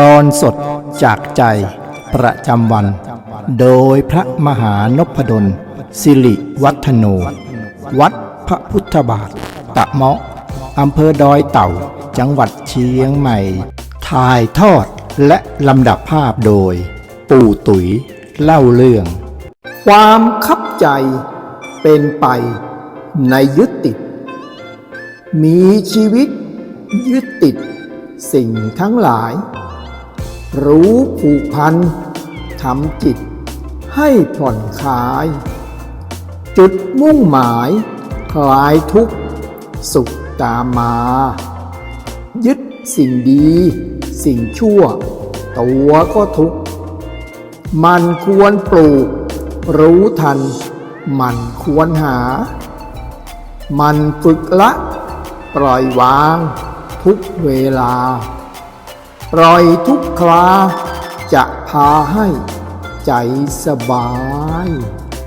ตอนสดจากใจประจำวัน โดยพระมหานพดล สิริวัฒโน วัดพระพุทธบาท ตะเมาะอำเภอดอยเต่า จังหวัดเชียงใหม่ ถ่ายทอดและลำดับภาพโดย ปู่ตุ๋ยเล่าเรื่อง ความคับใจเป็นไปในยึดติด มีชีวิตยึดติดสิ่งทั้งหลาย รู้ผูกพันทำจิตให้ผ่อนคลาย จุดมุ่งหมาย คลายทุกข์ สุขตามมา ยึดสิ่งดี สิ่งชั่ว ตัวก็ทุกข์ มันควรปลูก รู้ทัน มันควรหา มันฝึกละ ปล่อยวาง ทุกเวลา ร่อยทุกคราจะพาให้ใจสบาย